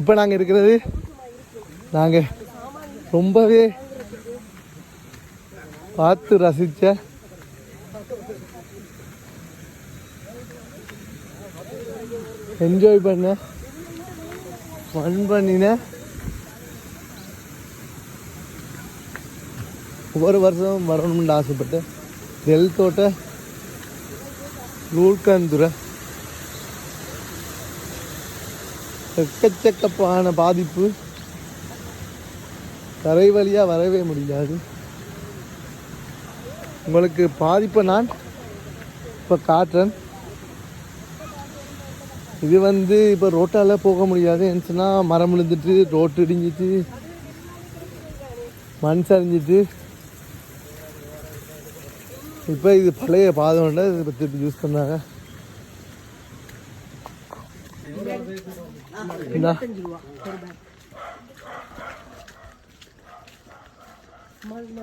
இப்போ நாங்கள் இருக்கிறது நாங்கள் ரொம்பவே பார்த்து ரசித்த என்ஜாய் பண்ண ஃபன் பண்ணின ஒவ்வொரு வருஷம் வரணும்னு ஆசைப்பட்டேன் நெல் தோட்ட ரூல்கந்துரை எக்கச்சக்கப்பான பாதிப்பு. தரை வழியாக வரவே முடியாது. உங்களுக்கு பாதிப்பை நான் இப்போ காட்டுறேன். இது வந்து இப்போ ரோட்டால் போக முடியாது. என்னச்சுன்னா மரம் விழுந்துட்டு ரோட்டு இடிஞ்சிட்டு மண் சரிஞ்சிட்டு. இப்போ இது பழைய பாதை உண்டு இதை பற்றி யூஸ் பண்ணாங்க.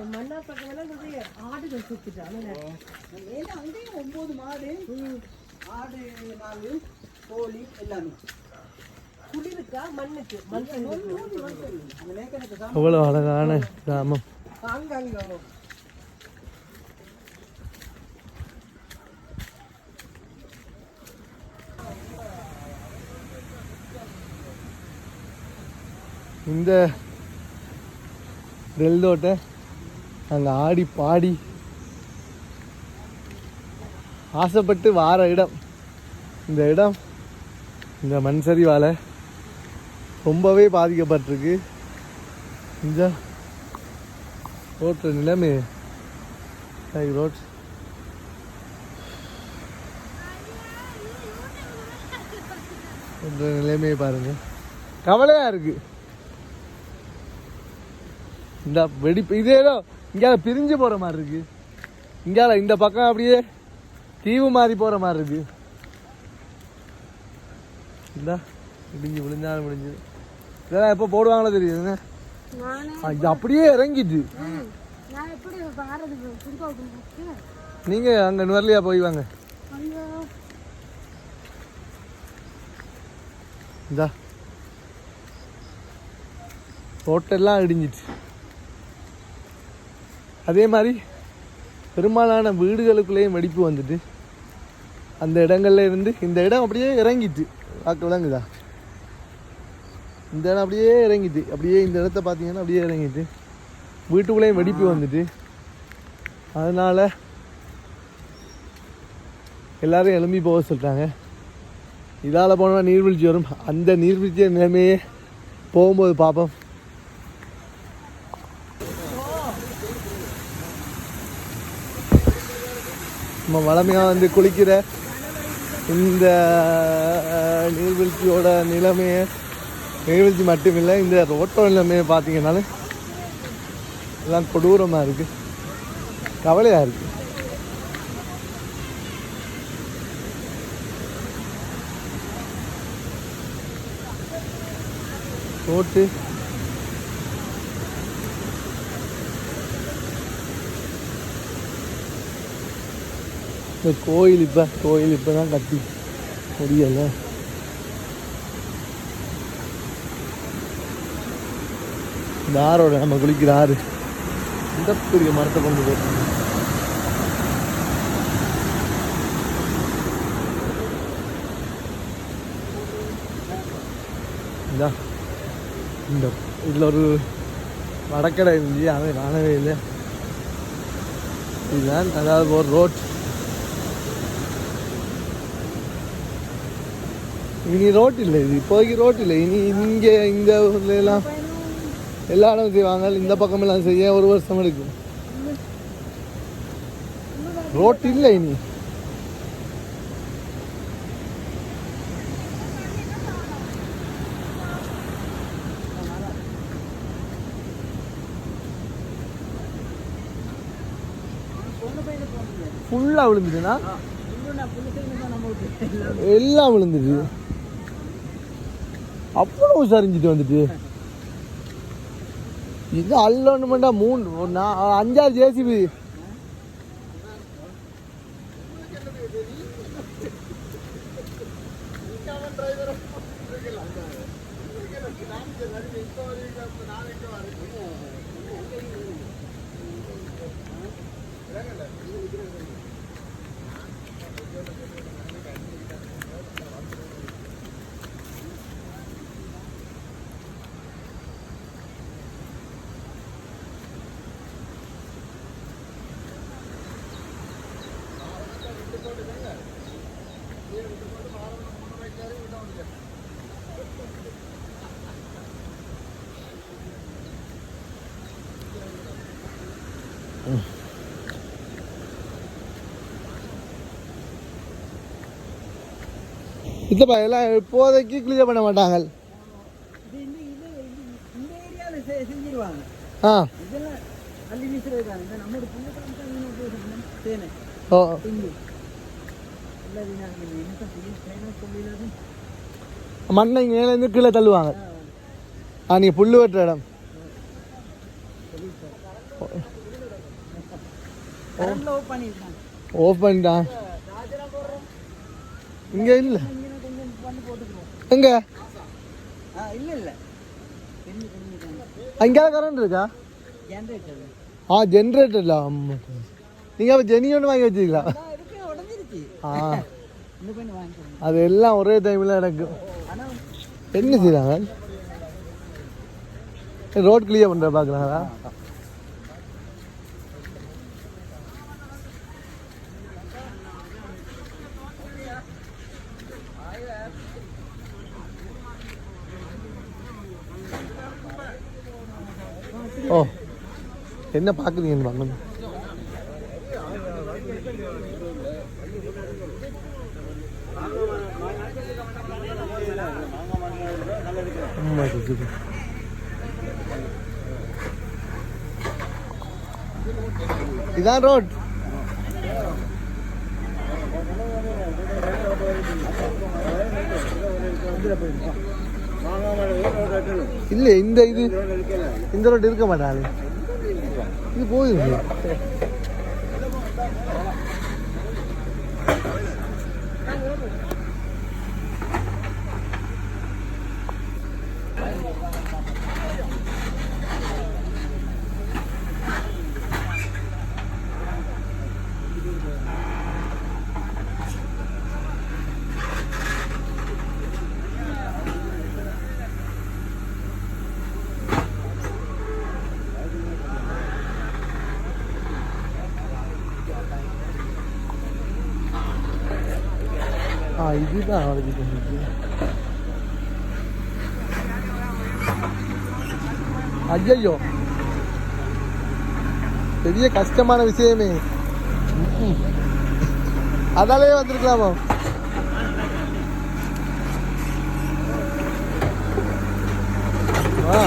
மண்ணா பக்கம் நிறைய ஆடுகள் சுத்திட்டாங்க ஒன்பது மாடு ஆடு நாலு கோழி எல்லாமே. குடிருக்கா? மண்ணுக்கு. மண் அந்த மேக்கனுக்கு தான் அவ்வளோ அழகான கிராமம். அங்க இந்த நெல்தோட்டை அங்கே ஆடி பாடி ஆசைப்பட்டு வார இடம். இந்த இடம் இந்த மண் சரிவால் ரொம்பவே பாதிக்கப்பட்டிருக்கு. இந்த ரோட்டு நிலைமை ரோட். இந்த நிலைமையை பாருங்கள் கவலையாக இருக்குது இந்த வெடிப்பு இது ஏதோ இங்கால பிரிஞ்சு போற மாதிரி இருக்கு. இங்கால இந்த பக்கம் அப்படியே தீவு மாதிரி போற மாதிரி இருக்கு. இந்த இடிஞ்சு விழுந்தாலும் விழுஞ்சது இதெல்லாம் எப்போ போடுவாங்களோ தெரியுதுங்க இது அப்படியே இறங்கிட்டு. நான் எப்படி பாரதி புதுக்கா விட்டு நீங்க அங்க நுவர்லியா போய் வாங்க. இந்தா. ரோட்டெல்லாம் இடிஞ்சிச்சு அதே மாதிரி பெரும்பாலான வீடுகளுக்குள்ளேயும் வெடிப்பு வந்துட்டு அந்த இடங்கள்ல இருந்து இந்த இடம் அப்படியே இறங்கிட்டு. வாக்கு விளங்குதா இந்த இடம் அப்படியே இறங்கிட்டு. அப்படியே இந்த இடத்த பார்த்தீங்கன்னா அப்படியே இறங்கிட்டு. வீட்டுக்குள்ளேயும் வெடிப்பு வந்துட்டு. அதனால எல்லாரும் எழும்பி போக சொல்லிட்டாங்க இதால் போனால் நீர்வீழ்ச்சி வரும். அந்த நீர்வீழ்ச்சி நிலைமையே போகும்போது பார்ப்போம். நம்ம வளமையாக வந்து குளிக்கிற இந்த நீர்வீழ்ச்சியோட நிலைமையை நீர்வீழ்ச்சி மட்டும் இல்லை இந்த ரோட்டோ நிலைமையை பார்த்தீங்கன்னாலும் எல்லாம் கொடூரமாக இருக்குது கவலையாக இருக்குது ரோட்டு இந்த கோயில் இப்போ கோயில் இப்போ தான் கட்டி. முடியலை. இந்த ஆறோட நம்ம குளிக்கிற ஆறு. இந்த பெரிய மரத்தை கொண்டு போய் இந்த இதில் ஒரு வடக்கடை இருந்துச்சு. அதை காணவே இல்லை. இதுதான் அதாவது ஒரு ரோட். இனி ரோட் இல்லை இது இப்போதைக்கு ரோட் இல்லை. இனி இங்கே இந்த ஊர்ல எல்லாம் எல்லா இடம் செய்வாங்க இந்த பக்கமெல்லாம் செய்ய ஒரு வருஷம் எடுக்கும். ரோட் இல்லை இனி. ஃபுல்லாக விழுந்துச்சுன்னா எல்லாம் விழுந்துச்சு அவ்வளோ சரிஞ்சிட்டு வந்துட்டு. இது அல்லோன்னுமெண்டா மூணு ஒரு அஞ்சாறு ஜேசிபி இல்லைப்பா எல்லாம் இப்போதைக்கு கிளியர் பண்ண மாட்டாங்க இது இந்த இது இது- இந்த ஏரியாவில் செ செஞ்சிருவாங்க ஆ இதெல்லாம் அள்ளி வீசுறது தான் இந்த நம்மளோட புண்ணு காமிச்சா தேனை ஓ மண்ணை மேலேருந்து கீழே தள்ளுவாங்க. ஆ நீங்கள் புல் வெட்டுற இடம். ஓஃப் பண்ணிட்டான் இங்கே இல்லை. எங்கே? இல்லை இல்லை அங்கேயாவது கரண்ட் இருக்கா ஜென்ரேட்டர் ஆ ஜென்ரேட்டர்ல நீங்கள் அப்போ ஜெனி ஒன்று வாங்கி வச்சிருக்கீங்களா? அது எல்லாம் ஒரே டைமில் நடக்கும் என்ன செய்கிறாங்க ரோட் கிளியர் பண்ணுற பார்க்குறாங்களா ஓ என்ன பார்க்குறீங்கன்னு வாங்க ஆமா இருக்குது இதான் ரோட் இல்ல இந்த இது இந்த ரோட் இருக்க மாட்டாது இது போயிருக்கு ஆ இதுதான் அவளுக்கு தெரிஞ்சது ஐயோ பெரிய கஷ்டமான விஷயமே. அதாலே வந்திருக்கலாமோ? ஆ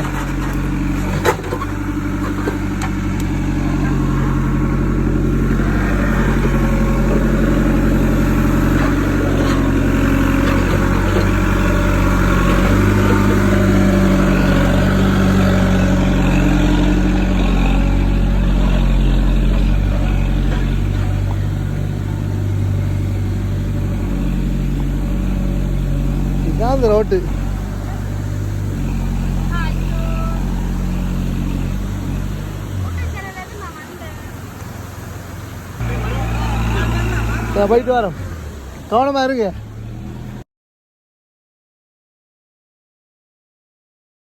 இதான் அந்த ரோட்டு நான் போயிட்டு வரோம். கவனமாக இருங்க.